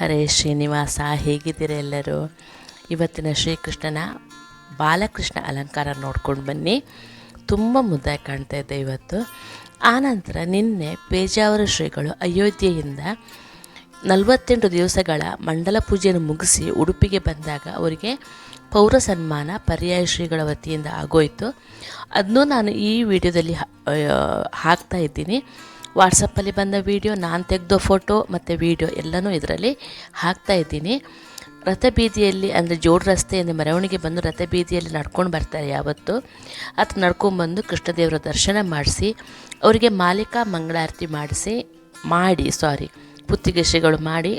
ಹರೇ ಶ್ರೀನಿವಾಸ, ಹೇಗಿದ್ದೀರ ಎಲ್ಲರೂ? ಇವತ್ತಿನ ಶ್ರೀಕೃಷ್ಣನ ಬಾಲಕೃಷ್ಣ ಅಲಂಕಾರ ನೋಡ್ಕೊಂಡು ಬನ್ನಿ. ತುಂಬ ಮುದ್ದಾಗಿ ಕಾಣ್ತಾ ಇದೆ ಇವತ್ತು. ಆನಂತರ ನಿನ್ನೆ ಪೇಜಾವರ ಶ್ರೀಗಳು ಅಯೋಧ್ಯೆಯಿಂದ ನಲವತ್ತೆಂಟು ದಿವಸಗಳ ಮಂಡಲ ಪೂಜೆಯನ್ನು ಮುಗಿಸಿ ಉಡುಪಿಗೆ ಬಂದಾಗ ಅವರಿಗೆ ಪೌರ ಸನ್ಮಾನ, ಪರ್ಯಾಯ ಶ್ರೀಗಳ ವತಿಯಿಂದ ಆಗೋಯಿತು. ಅದನ್ನೂ ನಾನು ಈ ವಿಡಿಯೋದಲ್ಲಿ ಹಾಕ್ತಾ ಇದ್ದೀನಿ. ವಾಟ್ಸಪ್ಪಲ್ಲಿ ಬಂದ ವೀಡಿಯೋ, ನಾನು ತೆಗೆದೋ ಫೋಟೋ ಮತ್ತು ವೀಡಿಯೋ ಎಲ್ಲನೂ ಇದರಲ್ಲಿ ಹಾಕ್ತಾ ಇದ್ದೀನಿ. ರಥಬೀದಿಯಲ್ಲಿ ಅಂದರೆ ಜೋಡು ರಸ್ತೆಯಿಂದ ಮೆರವಣಿಗೆ ಬಂದು ರಥಬೀದಿಯಲ್ಲಿ ನಡ್ಕೊಂಡು ಬರ್ತಾರೆ ಯಾವತ್ತು. ಅದು ನಡ್ಕೊಂಡ್ಬಂದು ಕೃಷ್ಣದೇವರ ದರ್ಶನ ಮಾಡಿಸಿ, ಅವರಿಗೆ ಮಾಲಿಕಾ ಮಂಗಳಾರತಿ ಮಾಡಿಸಿ, ಮಾಡಿ ಸಾರಿ ಪುತ್ತಿಗೆ ಶ್ರೀಗಳು ಮಾಡಿ,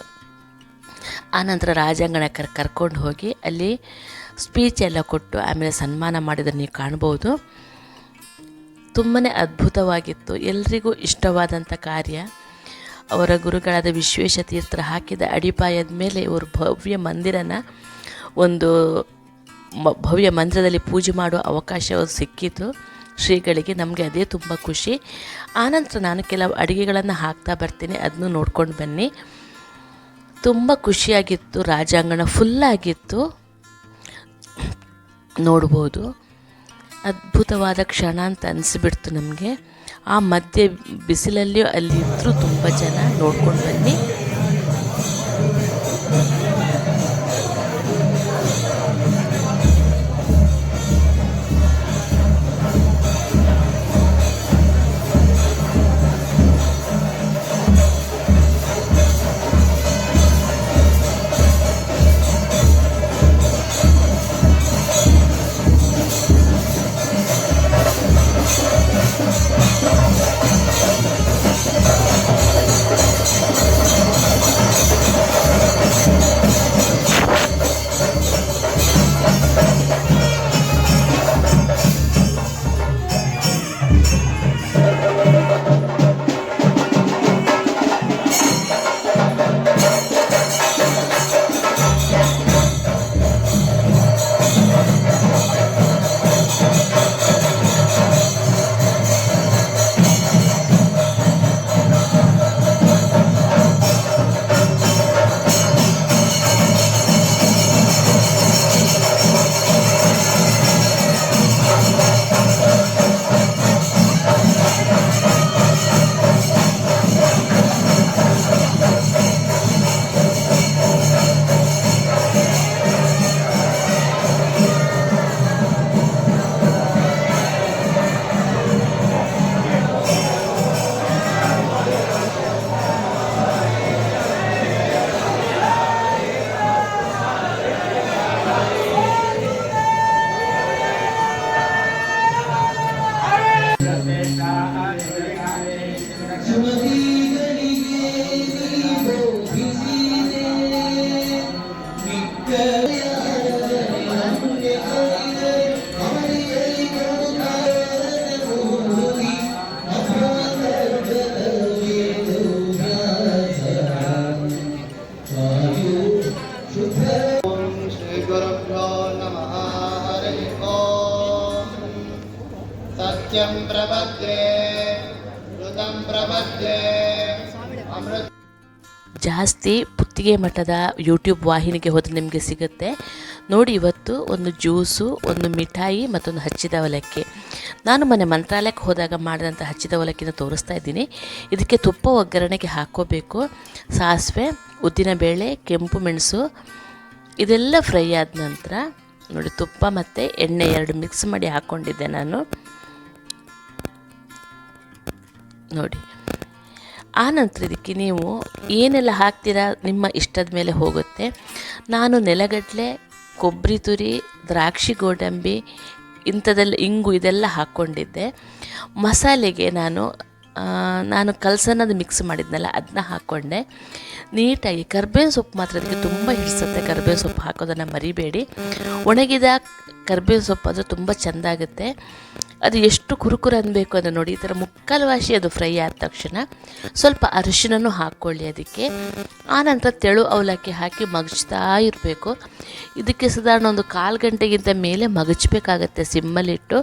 ಆನಂತರ ರಾಜಾಂಗಣ ಕರ್, ಕರ್ಕೊಂಡು ಹೋಗಿ ಅಲ್ಲಿ ಸ್ಪೀಚ್ ಎಲ್ಲ ಕೊಟ್ಟು ಆಮೇಲೆ ಸನ್ಮಾನ ಮಾಡಿದ್ರೆ ನೀವು ಕಾಣ್ಬೋದು. ತುಂಬಾ ಅದ್ಭುತವಾಗಿತ್ತು. ಎಲ್ರಿಗೂ ಇಷ್ಟವಾದಂಥ ಕಾರ್ಯ. ಅವರ ಗುರುಗಳಾದ ವಿಶ್ವೇಶ ತೀರ್ಥರು ಹಾಕಿದ ಅಡಿಪಾಯದ ಮೇಲೆ ಇವರು ಭವ್ಯ ಮಂದಿರನ ಒಂದು ಭವ್ಯ ಮಂದಿರದಲ್ಲಿ ಪೂಜೆ ಮಾಡುವ ಅವಕಾಶ ಸಿಕ್ಕಿತು ಶ್ರೀಗಳಿಗೆ ನಮಗೆ ಅದೇ ತುಂಬ ಖುಷಿ. ಆನಂತರ ನಾನು ಕೆಲವು ಅಡುಗೆಗಳನ್ನು ಹಾಕ್ತಾ ಬರ್ತೀನಿ ಅದನ್ನು ನೋಡ್ಕೊಂಡು ಬನ್ನಿ. ತುಂಬ ಖುಷಿಯಾಗಿತ್ತು, ರಾಜಾಂಗಣ ಫುಲ್ಲಾಗಿತ್ತು ನೋಡ್ಬೋದು. ಅದ್ಭುತವಾದ ಕ್ಷಣ ಅಂತ ಅನಿಸ್ಬಿಡ್ತು ನಮಗೆ. ಆ ಮಧ್ಯೆ ಅಲ್ಲಿ ಇದ್ದರೂ ತುಂಬ ಜನ ನೋಡ್ಕೊಂಡು ಬನ್ನಿ. ಜಾಸ್ತಿ ಪುತ್ತಿಗೆ ಮಠದ ಯೂಟ್ಯೂಬ್ ವಾಹಿನಿಗೆ ಹೋದರೆ ನಿಮಗೆ ಸಿಗುತ್ತೆ. ನೋಡಿ ಇವತ್ತು ಒಂದು ಜ್ಯೂಸು, ಒಂದು ಮಿಠಾಯಿ ಮತ್ತೊಂದು ಹಚ್ಚಿದ ಅವಲಕ್ಕಿ. ನಾನು ಮೊನ್ನೆ ಮಂತ್ರಾಲಯಕ್ಕೆ ಹೋದಾಗ ಮಾಡಿದಂಥ ಹಚ್ಚಿದ ಅವಲಕ್ಕಿನ ತೋರಿಸ್ತಾ ಇದ್ದೀನಿ. ಇದಕ್ಕೆ ತುಪ್ಪ ಒಗ್ಗರಣೆಗೆ ಹಾಕೋಬೇಕು. ಸಾಸಿವೆ, ಉದ್ದಿನಬೇಳೆ, ಕೆಂಪು ಮೆಣಸು, ಇದೆಲ್ಲ ಫ್ರೈ ಆದ ನಂತರ ನೋಡಿ ತುಪ್ಪ ಮತ್ತು ಎಣ್ಣೆ ಎರಡು ಮಿಕ್ಸ್ ಮಾಡಿ ಹಾಕ್ಕೊಂಡಿದ್ದೆ ನಾನು. ನೋಡಿ. ಆ ನಂತರ ಇದಕ್ಕೆ ನೀವು ಏನೆಲ್ಲ ಹಾಕ್ತೀರಾ ನಿಮ್ಮ ಇಷ್ಟದ ಮೇಲೆ ಹೋಗುತ್ತೆ. ನಾನು ನೆಲಗಡಲೆ, ಕೊಬ್ಬರಿ ತುರಿ, ದ್ರಾಕ್ಷಿ ಗೋಡಂಬಿ ಇಂಥದ್ದೆಲ್ಲ ಇಂಗು ಇದೆಲ್ಲ ಹಾಕ್ಕೊಂಡಿದ್ದೆ. ಮಸಾಲೆಗೆ ನಾನು ನಾನು ಕಲ್ಸನ್ನದು ಮಿಕ್ಸ್ ಮಾಡಿದ್ನಲ್ಲ ಅದನ್ನ ಹಾಕ್ಕೊಂಡೆ. ನೀಟಾಗಿ ಕರ್ಬೇವಿನ ಸೊಪ್ಪು ಮಾತ್ರ ಅದಕ್ಕೆ ತುಂಬ ಹಿಡಿಸುತ್ತೆ. ಕರ್ಬೇವಿನ ಸೊಪ್ಪು ಹಾಕೋದನ್ನು ಮರಿಬೇಡಿ. ಒಣಗಿದ ಕರ್ಬೇವಿನ ಸೊಪ್ಪು ಅದು ತುಂಬ ಚೆಂದ ಆಗುತ್ತೆ ಅದು ಎಷ್ಟು ಕುರುಕುರು ಅನ್ನಬೇಕು ಅಂತ ನೋಡಿ, ಈ ಥರ ಮುಕ್ಕಾಲು ವಾಸಿ ಅದು ಫ್ರೈ ಆದ ತಕ್ಷಣ ಸ್ವಲ್ಪ ಅರಿಶಿನೂ ಹಾಕ್ಕೊಳ್ಳಿ ಅದಕ್ಕೆ. ಆನಂತರ ತೆಳು ಅವಲಕ್ಕಿ ಹಾಕಿ ಮಗಚ್ತಾ ಇರಬೇಕು. ಇದಕ್ಕೆ ಸಾಧಾರಣ ಒಂದು ಕಾಲು ಗಂಟೆಗಿಂತ ಮೇಲೆ ಮಗಚಬೇಕಾಗತ್ತೆ ಸಿಮ್ಮಲ್ಲಿಟ್ಟು.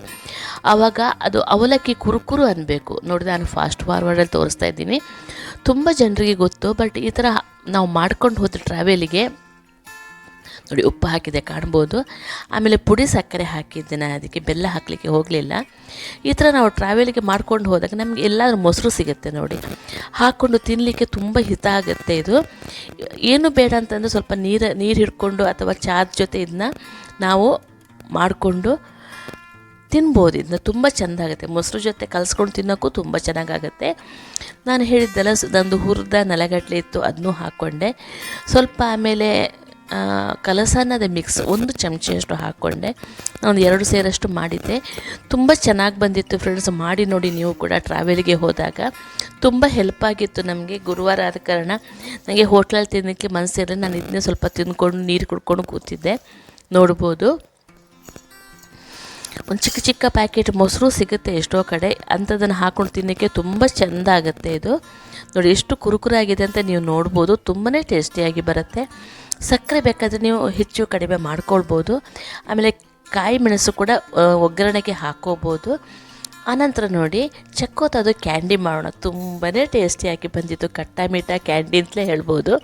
ಆವಾಗ ಅದು ಅವಲಕ್ಕಿ ಕುರುಕುರು ಅನ್ನಬೇಕು ನೋಡಿ, ನಾನು ಫಾಸ್ಟ್ ಫಾರ್ವರ್ಡಲ್ಲಿ ತೋರಿಸ್ತಾ ಇದ್ದೀನಿ. ತುಂಬ ಜನರಿಗೆ ಗೊತ್ತು, ಬಟ್ ಈ ಥರ ನಾವು ಮಾಡ್ಕೊಂಡು ಹೋದ ಟ್ರಾವೆಲಿಗೆ ನೋಡಿ ಉಪ್ಪು ಹಾಕಿದೆ ಕಾಣ್ಬೋದು. ಆಮೇಲೆ ಪುಡಿ ಸಕ್ಕರೆ ಹಾಕಿದ್ದೆ ನಾನು, ಅದಕ್ಕೆ ಬೆಲ್ಲ ಹಾಕಲಿಕ್ಕೆ ಹೋಗಲಿಲ್ಲ. ಈ ಥರ ನಾವು ಟ್ರಾವೆಲಿಗೆ ಮಾಡ್ಕೊಂಡು ಹೋದಾಗ ನಮಗೆ ಎಲ್ಲಾದರೂ ಮೊಸರು ಸಿಗುತ್ತೆ ನೋಡಿ. ಹಾಕ್ಕೊಂಡು ತಿನ್ನಲಿಕ್ಕೆ ತುಂಬ ಹಿತ ಆಗುತ್ತೆ ಇದು. ಏನು ಬೇಡ ಅಂತಂದರೆ ಸ್ವಲ್ಪ ನೀರು ನೀರು ಹಿಡ್ಕೊಂಡು ಅಥವಾ ಚಾದ ಜೊತೆ ಇದನ್ನ ನಾವು ಮಾಡಿಕೊಂಡು ತಿನ್ಬೋದು. ಇದನ್ನ ತುಂಬ ಚೆಂದ ಆಗುತ್ತೆ. ಮೊಸರು ಜೊತೆ ಕಲಿಸ್ಕೊಂಡು ತಿನ್ನೋಕ್ಕೂ ತುಂಬ ಚೆನ್ನಾಗಾಗುತ್ತೆ. ನಾನು ಹೇಳಿದ್ದೆಲ್ಲ ನಂದು ಹುರಿದ ನೆಲಗಟ್ಟಲೆ ಇತ್ತು ಅದನ್ನೂ ಹಾಕ್ಕೊಂಡೆ. ಸ್ವಲ್ಪ ಆಮೇಲೆ ಕಲಸನ್ನದ ಮಿಕ್ಸ್ ಒಂದು ಚಮಚೆಯಷ್ಟು ಹಾಕ್ಕೊಂಡೆ ನಾನು ಎರಡು ಸೇರಷ್ಟು ಮಾಡಿದ್ದೆ. ತುಂಬ ಚೆನ್ನಾಗಿ ಬಂದಿತ್ತು ಫ್ರೆಂಡ್ಸ್ ಮಾಡಿ ನೋಡಿ ನೀವು ಕೂಡ ಟ್ರಾವೆಲ್ಗೆ ಹೋದಾಗ. ತುಂಬ ಹೆಲ್ಪ್ ಆಗಿತ್ತು ನಮಗೆ ಗುರುವಾರ ಆದ ಕಾರಣ. ನನಗೆ ಹೋಟ್ಲಲ್ಲಿ ತಿನ್ನೋಕ್ಕೆ ಮನಸ್ಸಿದ್ರೆ ನಾನು ಇದನ್ನೇ ಸ್ವಲ್ಪ ತಿಂದ್ಕೊಂಡು ನೀರು ಕುಡ್ಕೊಂಡು ಕೂತಿದ್ದೆ. ನೋಡ್ಬೋದು. ಒಂದು ಚಿಕ್ಕ ಚಿಕ್ಕ ಪ್ಯಾಕೆಟ್ ಮೊಸರು ಸಿಗುತ್ತೆ ಎಷ್ಟೋ ಕಡೆ. ಅಂಥದ್ದನ್ನು ಹಾಕೊಂಡು ತಿನ್ನೋಕ್ಕೆ ತುಂಬ ಚೆಂದ ಆಗುತ್ತೆ ಇದು. ನೋಡಿ ಎಷ್ಟು ಕುರುಕುರಾಗಿದೆ ಅಂತ ನೀವು ನೋಡ್ಬೋದು. ತುಂಬಾ ಟೇಸ್ಟಿಯಾಗಿ ಬರುತ್ತೆ. ಸಕ್ಕರೆ ಬೇಕಾದರೆ ನೀವು ಹೆಚ್ಚು ಕಡಿಮೆ ಮಾಡ್ಕೊಳ್ಬೋದು. ಆಮೇಲೆ ಕಾಯಿ ಮೆಣಸು ಕೂಡ ಒಗ್ಗರಣೆಗೆ ಹಾಕೋಬೋದು. ಆನಂತರ ನೋಡಿ ಚಕ್ಕೋತ ಅದು ಕ್ಯಾಂಡಿ ಮಾಡೋಣ. ತುಂಬಾ ಟೇಸ್ಟಿಯಾಗಿ ಬಂದಿತ್ತು ಕಟ್ಟ ಮೀಠ ಕ್ಯಾಂಡಿ ಅಂತಲೇ ಹೇಳ್ಬೋದು.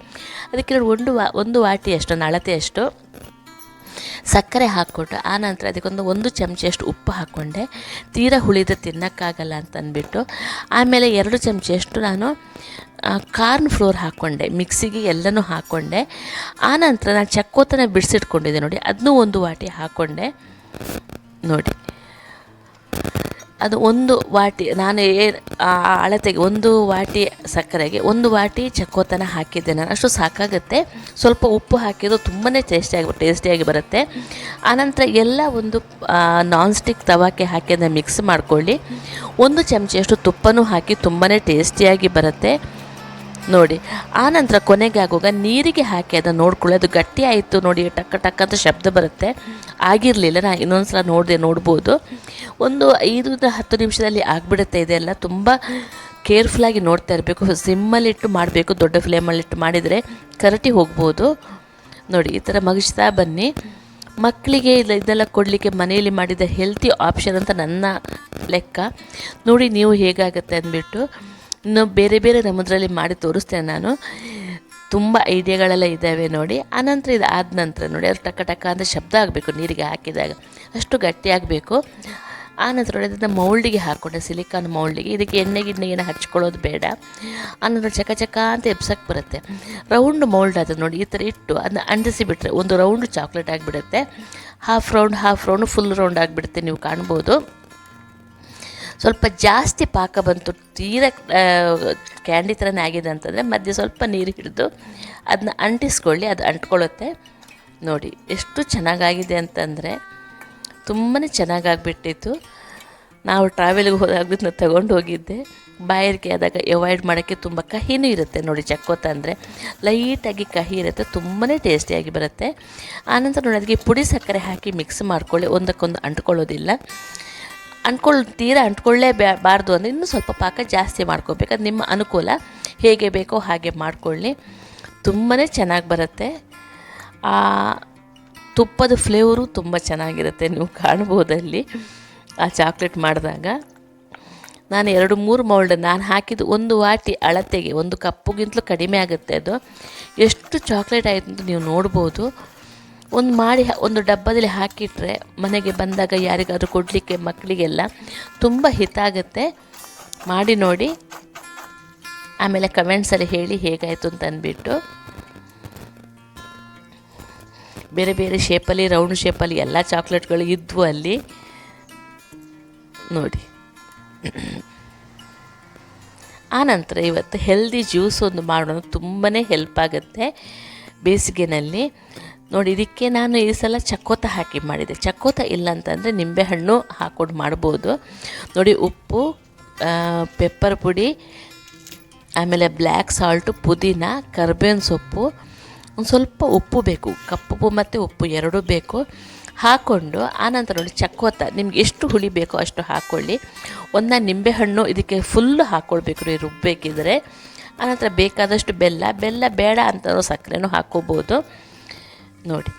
ಅದಕ್ಕೆ ನೋಡಿ, ಒಂದು ವಾ, ಒಂದು ವಾಟಿ ಅಷ್ಟು ಅಳತೆ ಅಷ್ಟು. ಸಕ್ಕರೆ ಹಾಕ್ಕೊಟ್ಟು ಆನಂತರ ಅದಕ್ಕೊಂದು ಒಂದು ಚಮಚೆಯಷ್ಟು ಉಪ್ಪು ಹಾಕ್ಕೊಂಡೆ. ತೀರಾ ಹುಳಿದ ತಿನ್ನೋಕ್ಕಾಗಲ್ಲ ಅಂತಂದ್ಬಿಟ್ಟು ಆಮೇಲೆ ಎರಡು ಚಮಚೆಯಷ್ಟು ನಾನು ಕಾರ್ನ್ ಫ್ಲೋರ್ ಹಾಕ್ಕೊಂಡೆ, ಮಿಕ್ಸಿಗೆ ಎಲ್ಲನೂ ಹಾಕ್ಕೊಂಡೆ. ಆನಂತರ ನಾನು ಚಕ್ಕೋತನ ಬಿಡಿಸಿಟ್ಕೊಂಡಿದ್ದೆ ನೋಡಿ ಅದನ್ನೂ ಒಂದು ವಾಟಿ ಹಾಕ್ಕೊಂಡೆ. ನೋಡಿ. ಅದು ಒಂದು ವಾಟಿ, ನಾನು ಏ ಅಳತೆಗೆ ಒಂದು ವಾಟಿ ಸಕ್ಕರೆಗೆ ಒಂದು ವಾಟಿ ಚಕ್ಕೋತನ ಹಾಕಿದ್ದೆ ನಾನು. ಅಷ್ಟು ಸಾಕಾಗುತ್ತೆ. ಸ್ವಲ್ಪ ಉಪ್ಪು ಹಾಕಿದ್ದು ತುಂಬಾ ಟೇಸ್ಟಿಯಾಗಿ ಟೇಸ್ಟಿಯಾಗಿ ಬರುತ್ತೆ. ಆನಂತರ ಎಲ್ಲ ಒಂದು ನಾನ್ ಸ್ಟಿಕ್ ತವಾಕ್ಕೆ ಹಾಕಿ ಅದನ್ನು ಮಿಕ್ಸ್ ಮಾಡ್ಕೊಳ್ಳಿ. ಒಂದು ಚಮಚೆಯಷ್ಟು ತುಪ್ಪನೂ ಹಾಕಿ ತುಂಬಾ ಟೇಸ್ಟಿಯಾಗಿ ಬರುತ್ತೆ. ನೋಡಿ ಆನಂತರ ಕೊನೆಗೆ ಆಗುವಾಗ ನೀರಿಗೆ ಹಾಕಿ ಅದನ್ನು ನೋಡ್ಕೊಳ್ಳಿ. ಅದು ಗಟ್ಟಿ ಆಯಿತು ನೋಡಿ ಟಕ್ ಟಕ್ ಅಂತ ಶಬ್ದ ಬರುತ್ತೆ. ಆಗಿರಲಿಲ್ಲ ನಾನು ಇನ್ನೊಂದು ಸಲ ನೋಡಿದೆ, ನೋಡ್ಬೋದು. ಒಂದು ಐದರಿಂದ ಹತ್ತು ನಿಮಿಷದಲ್ಲಿ ಆಗಿಬಿಡುತ್ತೆ ಇದೆಲ್ಲ. ತುಂಬ ಕೇರ್ಫುಲ್ಲಾಗಿ ನೋಡ್ತಾ ಇರಬೇಕು. ಸಿಮ್ಮಲ್ಲಿಟ್ಟು ಮಾಡಬೇಕು, ದೊಡ್ಡ ಫ್ಲೇಮಲ್ಲಿಟ್ಟು ಮಾಡಿದರೆ ಕರಟಿ ಹೋಗ್ಬೋದು. ನೋಡಿ, ಈ ಥರ ಮಗಿಸ್ತಾ ಬನ್ನಿ. ಮಕ್ಕಳಿಗೆ ಇಲ್ಲ, ಇದೆಲ್ಲ ಕೊಡಲಿಕ್ಕೆ ಮನೆಯಲ್ಲಿ ಮಾಡಿದ ಹೆಲ್ತಿ ಆಪ್ಷನ್ ಅಂತ ನನ್ನ ಲೆಕ್ಕ. ನೋಡಿ, ನೀವು ಹೇಗಾಗುತ್ತೆ ಅಂದ್ಬಿಟ್ಟು. ಇನ್ನು ಬೇರೆ ಬೇರೆ ನಮ್ಮದ್ರಲ್ಲಿ ಮಾಡಿ ತೋರಿಸ್ತೇನೆ ನಾನು. ತುಂಬ ಐಡಿಯಾಗಳೆಲ್ಲ ಇದ್ದಾವೆ ನೋಡಿ. ಆನಂತರ ಇದು ಆದ ನಂತರ ನೋಡಿ, ಅದು ಟಕ ಟಕ ಅಂತ ಶಬ್ದ ಆಗಬೇಕು, ನೀರಿಗೆ ಹಾಕಿದಾಗ. ಅಷ್ಟು ಗಟ್ಟಿಯಾಗಬೇಕು ಆನಂತರ ಅದನ್ನು ಮೌಲ್ಡಿಗೆ ಹಾಕ್ಕೊಂಡೆ, ಸಿಲಿಕಾನ್ ಮೌಲ್ಡಿಗೆ. ಇದಕ್ಕೆ ಎಣ್ಣೆ ಗಿಣ್ಣೆ ಹಚ್ಕೊಳ್ಳೋದು ಬೇಡ. ಆನಂತರ ಚಕ ಚಕ ಅಂತ ಎಬ್ಸಕ್ಕೆ ಬರುತ್ತೆ. ರೌಂಡ್ ಮೌಲ್ಡ್ ಅದು ನೋಡಿ, ಈ ಥರ ಇಟ್ಟು ಅದನ್ನ ಅಂಟಿಸಿ ಬಿಟ್ಟರೆ ಒಂದು ರೌಂಡ್ ಚಾಕ್ಲೇಟ್ ಆಗಿಬಿಡುತ್ತೆ. Half round half round, full round ಆಗಿಬಿಡುತ್ತೆ ನೀವು ಕಾಣ್ಬೋದು. ಸ್ವಲ್ಪ ಜಾಸ್ತಿ ಪಾಕ ಬಂತು, ತೀರ ಕ್ಯಾಂಡಿ ಥರನೇ ಆಗಿದೆ ಅಂತಂದರೆ ಮಧ್ಯೆ ಸ್ವಲ್ಪ ನೀರು ಹಿಡಿದು ಅದನ್ನ ಅಂಟಿಸ್ಕೊಳ್ಳಿ, ಅದು ಅಂಟ್ಕೊಳ್ಳುತ್ತೆ. ನೋಡಿ, ಎಷ್ಟು ಚೆನ್ನಾಗಾಗಿದೆ ಅಂತಂದರೆ ತುಂಬಾ ಚೆನ್ನಾಗಾಗ್ಬಿಟ್ಟಿತ್ತು. ನಾವು ಟ್ರಾವೆಲ್ಗೆ ಹೋದಾಗ ನಾನು ತಗೊಂಡು ಹೋಗಿದ್ದೆ. ಬಾಯಾರಿಕೆ ಆದಾಗ ಅವಾಯ್ಡ್ ಮಾಡೋಕ್ಕೆ ತುಂಬ ಕಹಿನೂ ಇರುತ್ತೆ. ನೋಡಿ, ಚಕ್ಕೋತ ಅಂದರೆ ಲೈಟಾಗಿ ಕಹಿ ಇರುತ್ತೆ ತುಂಬಾ ಟೇಸ್ಟಿಯಾಗಿ ಬರುತ್ತೆ. ಆನಂತರ ನೋಡಿ, ಅದಕ್ಕೆ ಪುಡಿ ಸಕ್ಕರೆ ಹಾಕಿ ಮಿಕ್ಸ್ ಮಾಡ್ಕೊಳ್ಳಿ, ಒಂದಕ್ಕೊಂದು ಅಂಟ್ಕೊಳ್ಳೋದಿಲ್ಲ. ಅಂಟ್ಕೊಳ್ಳ್ ತೀರ ಅಂಟ್ಕೊಳ್ಳೇ ಬಾರ್ದು ಅಂದರೆ ಇನ್ನೂ ಸ್ವಲ್ಪ ಪಾಕ ಜಾಸ್ತಿ ಮಾಡ್ಕೋಬೇಕು ಅದು ನಿಮ್ಮ ಅನುಕೂಲ. ಹೇಗೆ ಬೇಕೋ ಹಾಗೆ ಮಾಡ್ಕೊಳ್ಳಿ. ತುಂಬಾ ಚೆನ್ನಾಗಿ ಬರುತ್ತೆ. ಆ, ತುಪ್ಪದ ಫ್ಲೇವರು ತುಂಬ ಚೆನ್ನಾಗಿರುತ್ತೆ ನೀವು ಕಾಣ್ಬೋದಲ್ಲಿ ಆ ಚಾಕ್ಲೇಟ್ ಮಾಡಿದಾಗ. ನಾನು ಎರಡು, ಮೂರು ಮೌಲ್ಡ್ ನಾನು ಹಾಕಿದ್ದು ಒಂದು ವಾಟಿ ಅಳತೆಗೆ, ಒಂದು ಕಪ್ಪುಗಿಂತಲೂ ಕಡಿಮೆ ಆಗುತ್ತೆ ಅದು. ಎಷ್ಟು ಚಾಕ್ಲೇಟ್ ಆಯಿತು ಅಂತ ನೀವು ನೋಡ್ಬೋದು. ಒಂದು ಮಾಡಿ ಒಂದು ಡಬ್ಬದಲ್ಲಿ ಹಾಕಿಟ್ರೆ ಮನೆಗೆ ಬಂದಾಗ ಯಾರಿಗಾದ್ರೂ ಕೊಡಲಿಕ್ಕೆ ಮಕ್ಕಳಿಗೆಲ್ಲ ತುಂಬ ಹಿತ ಆಗುತ್ತೆ. ಮಾಡಿ ನೋಡಿ. ಆಮೇಲೆ ಕಮೆಂಟ್ಸಲ್ಲಿ ಹೇಳಿ ಹೇಗಾಯಿತು ಅಂತ ಅಂದ್ಬಿಟ್ಟು ಬೇರೆ ಬೇರೆ ಶೇಪಲ್ಲಿ ರೌಂಡ್ ಶೇಪಲ್ಲಿ ಎಲ್ಲ ಚಾಕ್ಲೇಟ್ಗಳು ಇದ್ವು ಅಲ್ಲಿ. ನೋಡಿ. ಆನಂತರ ಇವತ್ತು ಹೆಲ್ದಿ ಜ್ಯೂಸ್ ಒಂದು ಮಾಡೋದು ತುಂಬಾ ಹೆಲ್ಪ್ ಆಗುತ್ತೆ ಬೇಸಿಗೆನಲ್ಲಿ. ನೋಡಿ, ಇದಕ್ಕೆ ನಾನು ಈ ಸಲ ಚಕ್ಕೋತ ಹಾಕಿ ಮಾಡಿದೆ. ಚಕ್ಕೋತ ಇಲ್ಲ ಅಂತಂದರೆ ನಿಂಬೆಹಣ್ಣು ಹಾಕೊಂಡು ಮಾಡ್ಬೋದು. ನೋಡಿ, ಉಪ್ಪು ಪೆಪ್ಪರ್ ಪುಡಿ, ಆಮೇಲೆ ಬ್ಲ್ಯಾಕ್ ಸಾಲ್ಟು, ಪುದೀನ, ಕರ್ಬೇವಿನ ಸೊಪ್ಪು, ಒಂದು ಸ್ವಲ್ಪ ಉಪ್ಪು ಬೇಕು. ಕಪ್ಪು ಮತ್ತು ಉಪ್ಪು ಎರಡೂ ಬೇಕು. ಹಾಕ್ಕೊಂಡು ಆನಂತರ ನೋಡಿ, ಚಕ್ಕೋತ. ನಿಮ್ಗೆ ಎಷ್ಟು ಹುಳಿ ಬೇಕೋ ಅಷ್ಟು ಹಾಕ್ಕೊಳ್ಳಿ ಒಂದು ನಿಂಬೆಹಣ್ಣು ಇದಕ್ಕೆ ಫುಲ್ ಹಾಕ್ಕೊಳ್ಬೇಕು ರೀ, ರುಬ್ಬೇಕಿದ್ರೆ. ಆನಂತರ ಬೇಕಾದಷ್ಟು ಬೆಲ್ಲ. ಬೆಲ್ಲ ಬೇಡ ಅಂತ ಸಕ್ಕರೆನೂ ಹಾಕ್ಕೋಬೋದು ನೋಡಿ.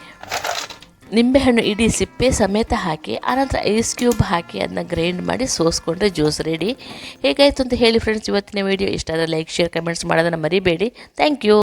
ನಿಂಬೆಹಣ್ಣು ಇಡೀ ಸಿಪ್ಪೆ ಸಮೇತ ಹಾಕಿ, ಆನಂತರ ಐಸ್ ಕ್ಯೂಬ್ ಹಾಕಿ ಅದನ್ನ ಗ್ರೈಂಡ್ ಮಾಡಿ ಸೋಸ್ಕೊಂಡ್ರೆ ಜ್ಯೂಸ್ ರೆಡಿ. ಹೇಗಾಯಿತು ಅಂತ ಹೇಳಿ ಫ್ರೆಂಡ್ಸ್ ಇವತ್ತಿನ ವೀಡಿಯೋ ಇಷ್ಟ ಆದರೆ ಲೈಕ್ ಶೇರ್ ಕಮೆಂಟ್ಸ್ ಮಾಡೋದನ್ನು ಮರಿಬೇಡಿ. Thank you